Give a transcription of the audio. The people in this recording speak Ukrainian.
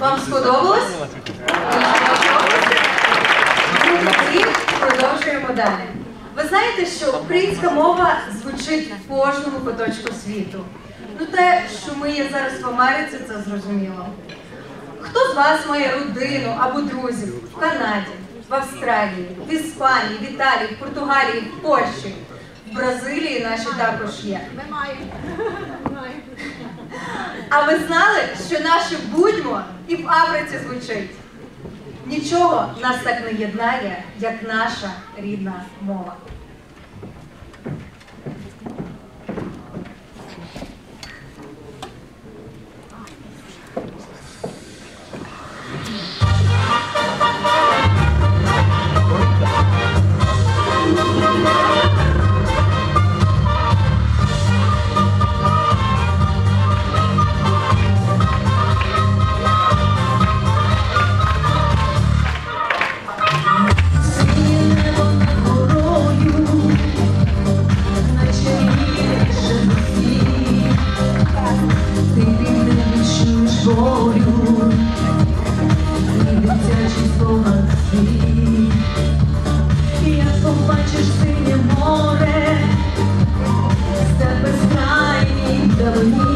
Вам сподобалось? Тоді продовжуємо далі. Ви знаєте, що українська мова звучить в кожному куточку світу. Ну те, що ми є зараз в Америці, це зрозуміло. Хто з вас має родину або друзів в Канаді, в Австралії, в Іспанії, в Італії, в Португалії, в Польщі, в Бразилії наші також є. Ми маємо. А ви знали, що наше будьмо і в Африці звучить? Нічого нас так не єднає, як наша рідна мова. Побачиш синє море, з тебе безкрайній давні,